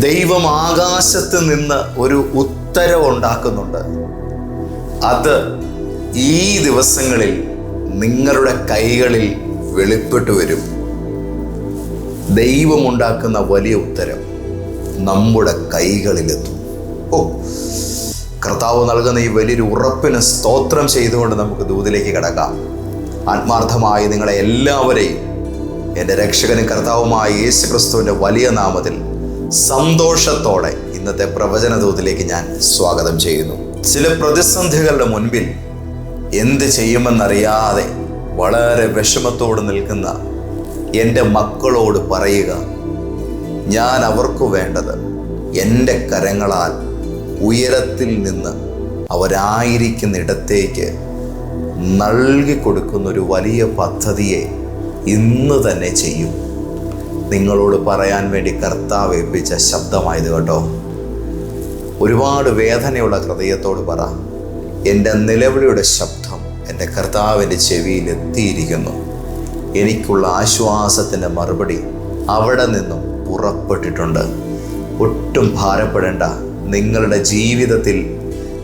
ദൈവം ആകാശത്ത് നിന്ന് ഒരു ഉത്തരവുണ്ടാക്കുന്നുണ്ട്. അത് ഈ ദിവസങ്ങളിൽ നിങ്ങളുടെ കൈകളിൽ വെളിപ്പെട്ടു വരും. ദൈവമുണ്ടാക്കുന്ന വലിയ ഉത്തരം നമ്മുടെ കൈകളിലെത്തും. ഓ കർത്താവ് നൽകുന്ന ഈ വലിയൊരു ഉറപ്പിന് സ്തോത്രം ചെയ്തുകൊണ്ട് നമുക്ക് ദൂതിലേക്ക് കിടക്കാം. ആത്മാർത്ഥമായി നിങ്ങളെ എല്ലാവരെയും എന്റെ രക്ഷകനും കർത്താവുമായ യേശു ക്രിസ്തുവിന്റെ വലിയ നാമത്തിൽ സന്തോഷത്തോടെ ഇന്നത്തെ പ്രവചന ദൂതിലേക്ക് ഞാൻ സ്വാഗതം ചെയ്യുന്നു. ചില പ്രതിസന്ധികളുടെ മുൻപിൽ എന്ത് ചെയ്യുമെന്നറിയാതെ വളരെ വിഷമത്തോട് നിൽക്കുന്ന എന്റെ മക്കളോട് പറയുക ഞാൻ അവർക്ക് വേണ്ടത് എന്റെ കരങ്ങളാൽ ഉയരത്തിൽ നിന്ന് അവരായിരിക്കുന്ന ഇടത്തേക്ക് നൽകി കൊടുക്കുന്ന ഒരു വലിയ പദ്ധതിയെ ഇന്ന് തന്നെ ചെയ്യും. നിങ്ങളോട് പറയാൻ വേണ്ടി കർത്താവ് ഏൽപ്പിച്ച ശബ്ദമായത് കേട്ടോ. ഒരുപാട് വേദനയുള്ള ഹൃദയത്തോട് പറ. എന്റെ നിലവിളിയുടെ ശബ്ദം എന്റെ കർത്താവിന്റെ ചെവിയിൽ എത്തിയിരിക്കുന്നു. എനിക്കുള്ള ആശ്വാസത്തിന്റെ മറുപടി അവിടെ നിന്നും പുറപ്പെട്ടിട്ടുണ്ട്. ഒട്ടും ഭാരപ്പെടേണ്ട. നിങ്ങളുടെ ജീവിതത്തിൽ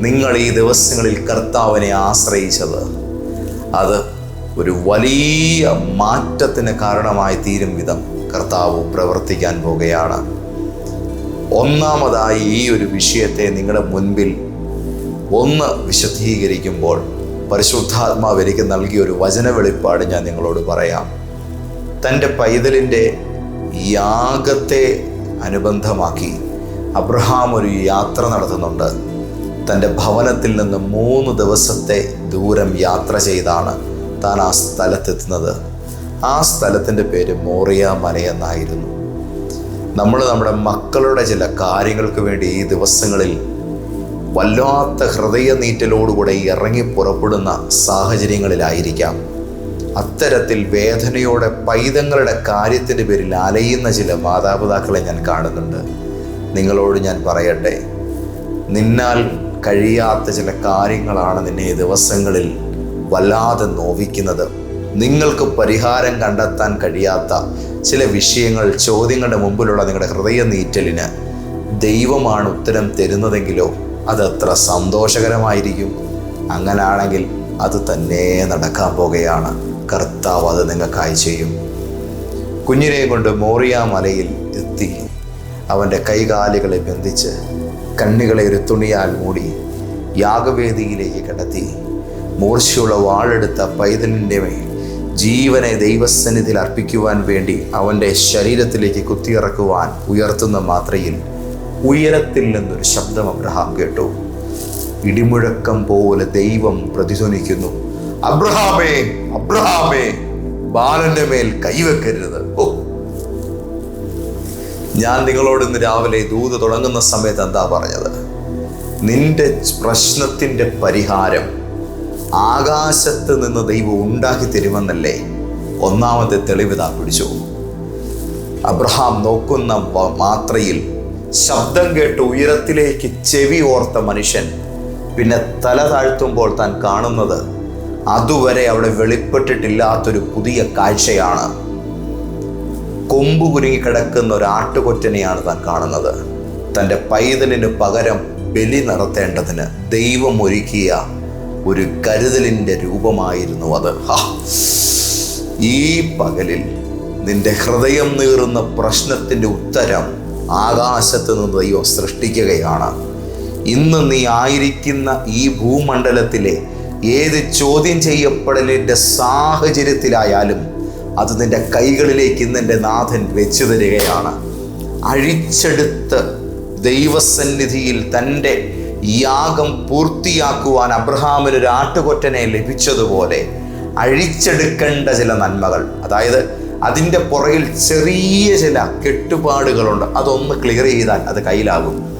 നിങ്ങൾ ഈ ദിവസങ്ങളിൽ കർത്താവിനെ ആശ്രയിച്ചത് അത് ഒരു വലിയ മാറ്റത്തിന് കാരണമായി തീരും വിധം. കർത്താവ് പ്രവർത്തിക്കാൻ പോകുകയാണ്. ഒന്നാമതായി ഈ ഒരു വിഷയത്തെ നിങ്ങളുടെ മുൻപിൽ ഒന്ന് വിശദീകരിക്കുമ്പോൾ പരിശുദ്ധാത്മാവ് എനിക്ക് നൽകിയ ഒരു വചന വെളിപ്പാട് ഞാൻ നിങ്ങളോട് പറയാം. തന്റെ പൈതലിന്റെ യാഗത്തെ അനുബന്ധമാക്കി അബ്രഹാം ഒരു യാത്ര നടത്തുന്നുണ്ട്. തന്റെ ഭവനത്തിൽ നിന്ന് മൂന്ന് ദിവസത്തെ ദൂരം യാത്ര ചെയ്താണ് താൻ ആ സ്ഥലത്തെത്തുന്നത്. ആ സ്ഥലത്തിന്റെ പേര് മോറിയ മലയെന്നായിരുന്നു നമ്മൾ നമ്മുടെ മക്കളുടെ ചില കാര്യങ്ങൾക്ക് വേണ്ടി ഈ ദിവസങ്ങളിൽ വല്ലാത്ത ഹൃദയ നീറ്റലോടുകൂടെ ഇറങ്ങി പുറപ്പെടുന്ന സാഹചര്യങ്ങളിലായിരിക്കാം. അത്തരത്തിൽ വേദനയോടെ പൈതങ്ങളുടെ കാര്യത്തിന്റെ പേരിൽ അലയുന്ന ചില മാതാപിതാക്കളെ ഞാൻ കാണുന്നുണ്ട്. നിങ്ങളോട് ഞാൻ പറയട്ടെ നിന്നാൽ കഴിയാത്ത ചില കാര്യങ്ങളാണ് നിന്നെ ഈ ദിവസങ്ങളിൽ വല്ലാതെ നോവിക്കുന്നത്. നിങ്ങൾക്ക് പരിഹാരം കണ്ടെത്താൻ കഴിയാത്ത ചില വിഷയങ്ങൾ ചോദ്യങ്ങളുടെ മുമ്പിലുള്ള നിങ്ങളുടെ ഹൃദയ നീറ്റലിന് ദൈവമാണ് ഉത്തരം തരുന്നതെങ്കിലോ അത് എത്ര സന്തോഷകരമായിരിക്കും. അങ്ങനാണെങ്കിൽ അത് തന്നെ നടക്കാൻ പോകുകയാണ്. കർത്താവ് അത് നിങ്ങൾക്കായി ചെയ്യും. കുഞ്ഞിനെ കൊണ്ട് മോറിയ മലയിൽ എത്തി. അവന്റെ കൈകാലുകളെ ബന്ധിച്ച് കണ്ണുകളെ ഒരു തുണിയാൽ മൂടി യാഗവേദിയിലേക്ക് കടത്തി. മൂർച്ചയുള്ള വാളെടുത്ത പൈതലിന്റെ മേൽ ജീവനെ ദൈവസന്നിധിയിൽ അർപ്പിക്കുവാൻ വേണ്ടി അവന്റെ ശരീരത്തിലേക്ക് കുത്തിയിറക്കുവാൻ ഉയർത്തുന്ന മാത്രയിൽ ഉയരത്തിൽ നിന്നൊരു ശബ്ദം അബ്രഹാം കേട്ടു. ഇടിമുഴക്കം പോലെ ദൈവം പ്രതിധ്വനിക്കുന്നു. അബ്രഹാമേ അബ്രഹാമേ ബാലന്റെ മേൽ കൈവെക്കരുത്. ഓ ഞാൻ നിങ്ങളോട് ഇന്ന് രാവിലെ ദൂത് തുടങ്ങുന്ന സമയത്ത് എന്താ പറഞ്ഞത്? നിന്റെ പ്രശ്നത്തിന്റെ പരിഹാരം ആകാശത്ത് നിന്ന് ദൈവം ഉണ്ടാക്കി തരുമെന്നല്ലേ ഒന്നാമത്തെ തെളിവിതാ പിടിച്ചു. അബ്രഹാം നോക്കുന്ന മാത്രയിൽ ശബ്ദം കേട്ട് ഉയരത്തിലേക്ക് ചെവി ഓർത്ത മനുഷ്യൻ പിന്നെ തല താഴ്ത്തുമ്പോൾ താൻ കാണുന്നത് അതുവരെ അവിടെ വെളിപ്പെട്ടിട്ടില്ലാത്തൊരു പുതിയ കാഴ്ചയാണ്. കൊമ്പ് കുരുങ്ങിക്കിടക്കുന്ന ഒരു ആട്ടുകൊറ്റനെയാണ് താൻ കാണുന്നത്. തന്റെ പൈതലിന് പകരം ബലി നടത്തേണ്ടതിന് ദൈവം ഒരുക്കിയ ഒരു കരുതലിന്റെ രൂപമായിരുന്നു അത്. ഈ പകലിൽ നിന്റെ ഹൃദയം നീറുന്ന പ്രശ്നത്തിന്റെ ഉത്തരം ആകാശത്ത് നിന്ന് ദൈവം സൃഷ്ടിക്കുകയാണ്. ഇന്ന് നീ ആയിരിക്കുന്ന ഈ ഭൂമണ്ഡലത്തിലെ ഏത് ചോദ്യം ചെയ്യപ്പെടലിന്റെ സാഹചര്യത്തിലായാലും അത് നിന്റെ കൈകളിലേക്ക് ഇന്ന് എന്റെ നാഥൻ വെച്ചു തരികയാണ്. അഴിച്ചെടുത്ത് ദൈവസന്നിധിയിൽ തന്റെ യാഗം പൂർത്തിയാക്കുവാൻ അബ്രഹാമിന് ഒരു ആട്ടുകൊറ്റനെ ലഭിച്ചതുപോലെ അഴിച്ചെടുക്കേണ്ട ചില നന്മകൾ. അതായത് അതിന്റെ പുറകിൽ ചെറിയ ചില കെട്ടുപാടുകളുണ്ട്. അതൊന്ന് ക്ലിയർ ചെയ്താൽ അത് കയ്യിലാകും.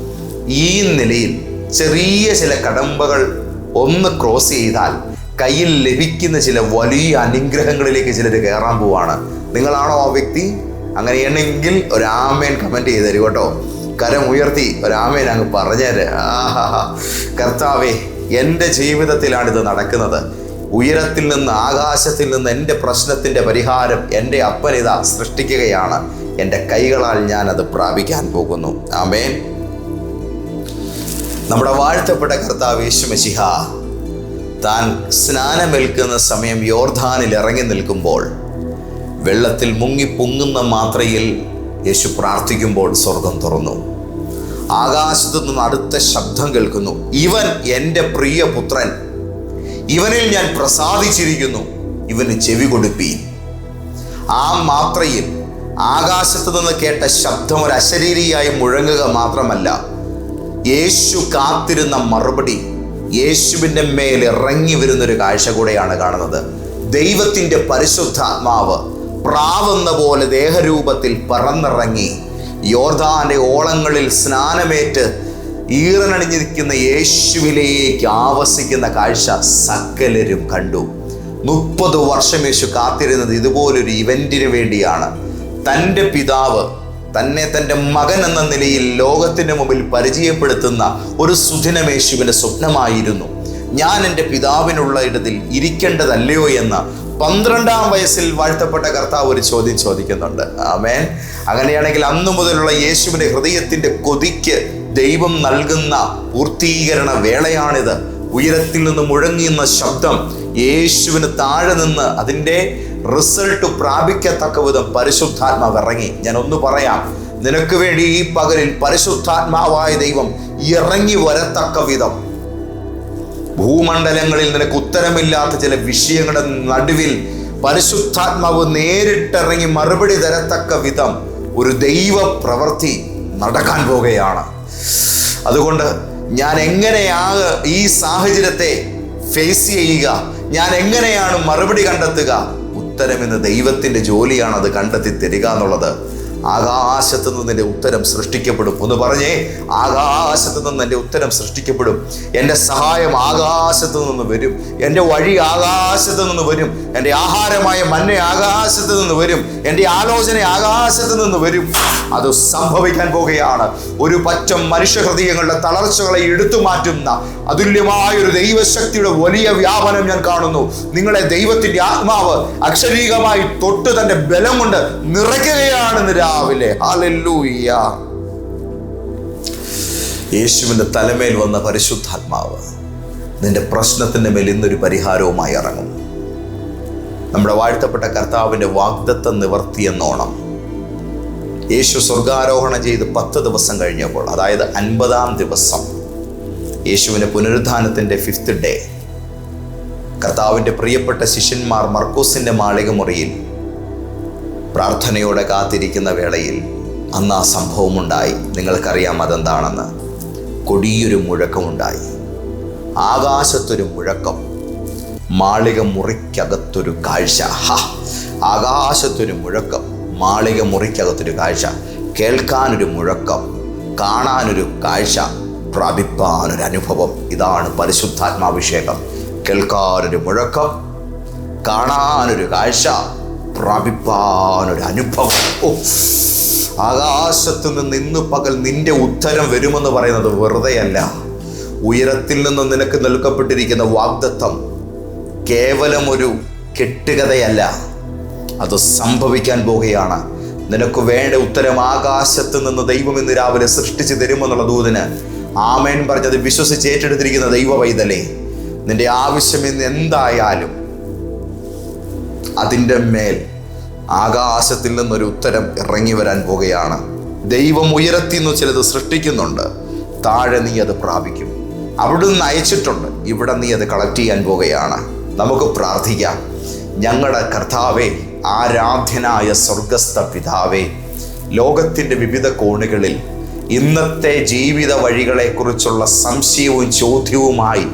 ഈ നിലയിൽ ചെറിയ ചില കടമ്പകൾ ഒന്ന് ക്രോസ് ചെയ്താൽ കയ്യിൽ ലഭിക്കുന്ന ചില വലിയ അനുഗ്രഹങ്ങളിലേക്ക് ചിലർ കയറാൻ പോവാണ്. നിങ്ങളാണോ ആ വ്യക്തി? അങ്ങനെയാണെങ്കിൽ ഒരു ആമേൻ കമന്റ് ചെയ്ത് തരും കേട്ടോ. കരം ഉയർത്തി ഒരു ആമേൻ അങ്ങ് പറഞ്ഞേര്. ആഹാ കർത്താവേ എന്റെ ജീവിതത്തിലാണ് ഇത് നടക്കുന്നത്. ഉയരത്തിൽ നിന്ന് ആകാശത്തിൽ നിന്ന് എന്റെ പ്രശ്നത്തിന്റെ പരിഹാരം എന്റെ അപ്പനിത സൃഷ്ടിക്കുകയാണ്. എന്റെ കൈകളാൽ ഞാൻ അത് പ്രാപിക്കാൻ പോകുന്നു. ആമേൻ. നമ്മുടെ വാഴ്ത്തപ്പെട്ട കർത്താവ് യേശുമശിഹ താൻ സ്നാനമേൽക്കുന്ന സമയം യോർധാനിൽ ഇറങ്ങി നിൽക്കുമ്പോൾ വെള്ളത്തിൽ മുങ്ങി പൊങ്ങുന്ന മാത്രയിൽ യേശു പ്രാർത്ഥിക്കുമ്പോൾ സ്വർഗം തുറന്നു. ആകാശത്തു നിന്ന് അടുത്ത ശബ്ദം കേൾക്കുന്നു. ഇവൻ എന്റെ പ്രിയ പുത്രൻ ഇവനിൽ ഞാൻ പ്രസാദിച്ചിരിക്കുന്നു. ഇവന് ചെവി കൊടുപ്പി ആ മാത്രയിൽ ആകാശത്ത് നിന്ന് കേട്ട ശബ്ദം ഒരു അശരീരിയായി മുഴങ്ങുക മാത്രമല്ല യേശു കാത്തിരുന്ന മറുപടി യേശുവിന്റെ മേൽ ഇറങ്ങി വരുന്നൊരു കാഴ്ച കൂടെയാണ് കാണുന്നത്. ദൈവത്തിന്റെ പരിശുദ്ധാത്മാവ് പ്രാവെന്ന പോലെ ദേഹരൂപത്തിൽ പറന്നിറങ്ങി യോർദാന്റെ ഓളങ്ങളിൽ സ്നാനമേറ്റ് ഈറനണിഞ്ഞിരിക്കുന്ന യേശുവിലേക്ക് ആവസിക്കുന്ന കാഴ്ച സകലരും കണ്ടു. മുപ്പത് വർഷം യേശു കാത്തിരുന്നത് ഇതുപോലൊരു ഇവന്റിന് വേണ്ടിയാണ്. തന്റെ പിതാവ് തന്നെ തന്റെ മകൻ എന്ന നിലയിൽ ലോകത്തിന് മുമ്പിൽ പരിചയപ്പെടുത്തുന്ന ഒരു സുധിനമേശുവിന്റെ സ്വപ്നമായിരുന്നു. ഞാൻ എന്റെ പിതാവിനുള്ള ഇടത്തിൽ ഇരിക്കേണ്ടതല്ലയോ എന്ന് പന്ത്രണ്ടാം വയസ്സിൽ വാഴ്ത്തപ്പെട്ട കർത്താവ് ഒരു ചോദ്യം ചോദിക്കുന്നുണ്ട്. ആമേൻ. അങ്ങനെയാണെങ്കിൽ അന്നു മുതലുള്ള യേശുവിന്റെ ഹൃദയത്തിന്റെ കൊതിക്ക് ദൈവം നൽകുന്ന പൂർത്തീകരണ വേളയാണിത്. ഉയരത്തിൽ നിന്ന് മുഴങ്ങിയുന്ന ശബ്ദം യേശുവിന് താഴെ നിന്ന് അതിന്റെ റിസൾട്ട് പ്രാപിക്കത്തക്ക വിധം പരിശുദ്ധാത്മാവ് ഇറങ്ങി. ഞാൻ ഒന്ന് പറയാം. നിനക്ക് വേണ്ടി ഈ പകലിൽ പരിശുദ്ധാത്മാവായ ദൈവം ഇറങ്ങി വരത്തക്ക വിധം ഭൂമണ്ഡലങ്ങളിൽ നിനക്ക് ഉത്തരമില്ലാത്ത ചില വിഷയങ്ങളുടെ നടുവിൽ പരിശുദ്ധാത്മാവ് നേരിട്ടിറങ്ങി മറുപടി തരത്തക്ക വിധം ഒരു ദൈവ പ്രവൃത്തി നടക്കാൻ പോകുകയാണ് അതുകൊണ്ട് ഞാൻ എങ്ങനെയാണ് ഈ സാഹചര്യത്തെ ഫേസ് ചെയ്യുക? ഞാൻ എങ്ങനെയാണ് മറുപടി കണ്ടെത്തുക? ഉത്തരമെന്ന് ദൈവത്തിന്റെ ജോലിയാണ് അത് കണ്ടെത്തി തരിക എന്നുള്ളത്. ആകാശത്ത് നിന്ന് എന്റെ ഉത്തരം സൃഷ്ടിക്കപ്പെടും. ഒന്ന് പറഞ്ഞേ ആകാശത്തു നിന്ന് എന്റെ ഉത്തരം സൃഷ്ടിക്കപ്പെടും. എന്റെ സഹായം ആകാശത്തു നിന്ന് വരും. എന്റെ വഴി ആകാശത്തു നിന്ന് വരും. എന്റെ ആഹാരമായ മഞ്ഞ ആകാശത്തു നിന്ന് വരും. എന്റെ ആലോചന ആകാശത്തു നിന്ന് വരും. അത് സംഭവിക്കാൻ പോകുകയാണ്. ഒരു പറ്റം മനുഷ്യഹൃദയങ്ങളുടെ തളർച്ചകളെ എടുത്തു മാറ്റുന്ന അതുല്യമായ ഒരു ദൈവശക്തിയുടെ വലിയ വ്യാപനം ഞാൻ കാണുന്നു. നിങ്ങളെ ദൈവത്തിന്റെ ആത്മാവ് അക്ഷരീകമായി തൊട്ട് തന്റെ ബലം കൊണ്ട് നിറയ്ക്കുകയാണെന്ന് രാവിലെ ഹാലല്ലൂയ്യ. യേശുവിന്റെ തലമേൽ വന്ന പരിശുദ്ധാത്മാവ് നിന്റെ പ്രശ്നത്തിന്റെ മേൽ ഇന്നൊരു പരിഹാരവുമായി ഇറങ്ങും. നമ്മുടെ വാഴ്ത്തപ്പെട്ട കർത്താവിന്റെ വാഗ്ദത്തം നിവർത്തിയെന്നോണം യേശു സ്വർഗാരോഹണം ചെയ്ത് പത്ത് ദിവസം കഴിഞ്ഞപ്പോൾ അതായത് അൻപതാം ദിവസം യേശുവിന്റെ പുനരുദ്ധാനത്തിന്റെ ഫിഫ്ത്ത് ഡേ കർത്താവിന്റെ പ്രിയപ്പെട്ട ശിഷ്യന്മാർ മർക്കൂസിന്റെ മാളിക മുറിയിൽ പ്രാർത്ഥനയോടെ കാത്തിരിക്കുന്ന വേളയിൽ അന്ന് ആ സംഭവമുണ്ടായി. നിങ്ങൾക്കറിയാം അതെന്താണെന്ന്. കൊടിയൊരു മുഴക്കമുണ്ടായി. ആകാശത്തൊരു മുഴക്കം. മാളിക മുറിക്കകത്തൊരു കാഴ്ച. ഹ ആകാശത്തൊരു മുഴക്കം. മാളിക മുറിക്കകത്തൊരു കാഴ്ച. കേൾക്കാനൊരു മുഴക്കം. കാണാനൊരു കാഴ്ച. പ്രാപിപ്പാനൊരു അനുഭവം ഇതാണ് പരിശുദ്ധാത്മാഭിഷേകം. കേൾക്കാനൊരു മുഴക്കം. കാണാനൊരു കാഴ്ച. പ്രാപിപ്പാനൊരു അനുഭവം ഓ ആകാശത്ത് നിന്ന് ഇന്ന് പകൽ നിന്റെ ഉത്തരം വരുമെന്ന് പറയുന്നത് വെറുതെയല്ല. ഉയരത്തിൽ നിന്ന് നിനക്ക് നൽകപ്പെട്ടിരിക്കുന്ന വാഗ്ദത്തം കേവലം ഒരു കെട്ടുകഥയല്ല. അത് സംഭവിക്കാൻ പോകുകയാണ് നിനക്ക് വേണ്ട ഉത്തരം ആകാശത്ത് നിന്ന് ദൈവം ഇന്ന് രാവിലെ സൃഷ്ടിച്ചു തരുമെന്നുള്ള ദൂതിന്. ആമേൻ പറഞ്ഞത് വിശ്വസിച്ച് ഏറ്റെടുത്തിരിക്കുന്ന ദൈവ വൈതലേ നിന്റെ ആവശ്യം ഇന്ന് എന്തായാലും അതിന്റെ മേൽ ആകാശത്തിൽ നിന്നൊരു ഉത്തരം ഇറങ്ങി വരാൻ പോകുകയാണ് ദൈവം ഉയരത്തിൽ നിന്ന് ചിലത് സൃഷ്ടിക്കുന്നുണ്ട്. താഴെ നീ അത് പ്രാപിക്കും. അവിടുന്ന് അയച്ചിട്ടുണ്ട്. ഇവിടെ നീ അത് കളക്ട് ചെയ്യാൻ പോകുകയാണ് നമുക്ക് പ്രാർത്ഥിക്കാം. ഞങ്ങളുടെ കർത്താവേ ആരാധ്യനായ സ്വർഗസ്ഥ പിതാവേ ലോകത്തിന്റെ വിവിധ കോണുകളിൽ ഇന്നത്തെ ജീവിത വഴികളെക്കുറിച്ചുള്ള സംശയവും ചോദ്യവുമായി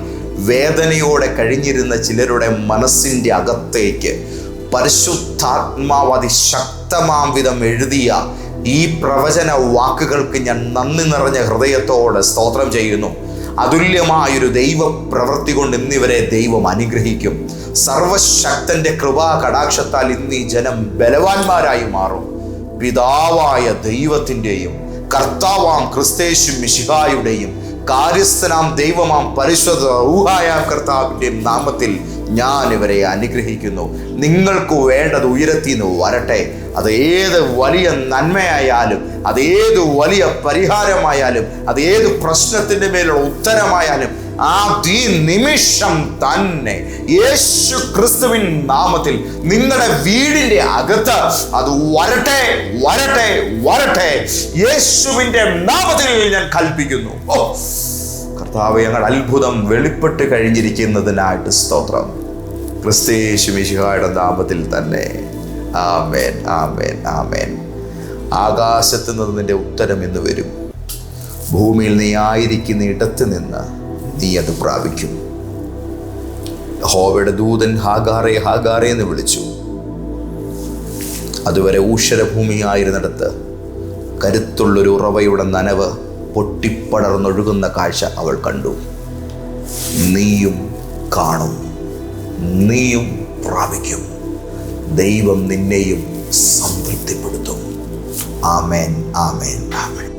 വേദനയോടെ കഴിഞ്ഞിരുന്ന ചിലരുടെ മനസ്സിന്റെ അകത്തേക്ക് പരിശുദ്ധാത്മാവ് അതിശക്തമാം വിധം എഴുതിയ ഈ പ്രവചന വാക്കുകൾക്ക് ഞാൻ നന്ദി നിറഞ്ഞ ഹൃദയത്തോടെ സ്തോത്രം ചെയ്യുന്നു. അതുല്യമായൊരു ദൈവ പ്രവൃത്തി കൊണ്ട് ഇന്നിവരെ ദൈവം അനുഗ്രഹിക്കും. സർവശക്തന്റെ കൃപാ കടാക്ഷത്താൽ ഇന്ന് ഈ ജനം ബലവാന്മാരായി മാറും. പിതാവായ ദൈവത്തിന്റെയും കർത്താവാം ക്രിസ്തേശു മിശിഹായുടെയും കാര്യസ്ഥനാം ദൈവമാം പരിശുദ്ധ ഊഹായാം കർത്താവിന്റെ നാമത്തിൽ ഞാൻ ഇവരെ അനുഗ്രഹിക്കുന്നു. നിങ്ങൾക്ക് വേണ്ടത് ഉയരത്തിൽ നിന്ന് വരട്ടെ. അത് ഏത് വലിയ നന്മയായാലും അത് ഏത് വലിയ പരിഹാരമായാലും അത് ഏത് പ്രശ്നത്തിന്റെ മേലുള്ള ഉത്തരമായാലും ആ ഈ നിമിഷം തന്നെ യേശു ക്രിസ്തുവിൻ നാമത്തിൽ നിങ്ങളുടെ വീടിന്റെ അകത്ത് അത് വരട്ടെ വരട്ടെ വരട്ടെ. യേശുവിന്റെ നാമത്തിൽ ഞാൻ കൽപ്പിക്കുന്നു. ഓ കർത്താവ് ഞങ്ങൾ അത്ഭുതം വെളിപ്പെട്ട് കഴിഞ്ഞിരിക്കുന്നതിനായിട്ട് സ്തോത്രം. ക്രിസ്തേശു മിശിഹായുടെ നാമത്തിൽ തന്നെ. ആമേൻ ആമേൻ ആമേൻ. ആകാശത്ത് നിന്ന് നിന്റെ ഉത്തരം എന്ന് വരും. ഭൂമിയിൽ നീ ആയിരിക്കുന്ന ഇടത്ത് നിന്ന് നീ അത് പ്രാപിക്കും. ഹോവയുടെ ദൂതൻ ഹാഗാറെ ഹാഗാറെ എന്ന് വിളിച്ചു. അതുവരെ ഊഷരഭൂമിയായിരുന്നിടത്ത് കരുത്തുള്ളൊരു ഉറവയുടെ നനവ് പൊട്ടിപ്പടർന്നൊഴുകുന്ന കാഴ്ച അവൾ കണ്ടു. നീയും കാണും. നീയും പ്രാപിക്കും. ദൈവം നിന്നെയും സംതൃപ്തിപ്പെടുത്തും. ആമേൻ ആമേൻ ആമേൻ.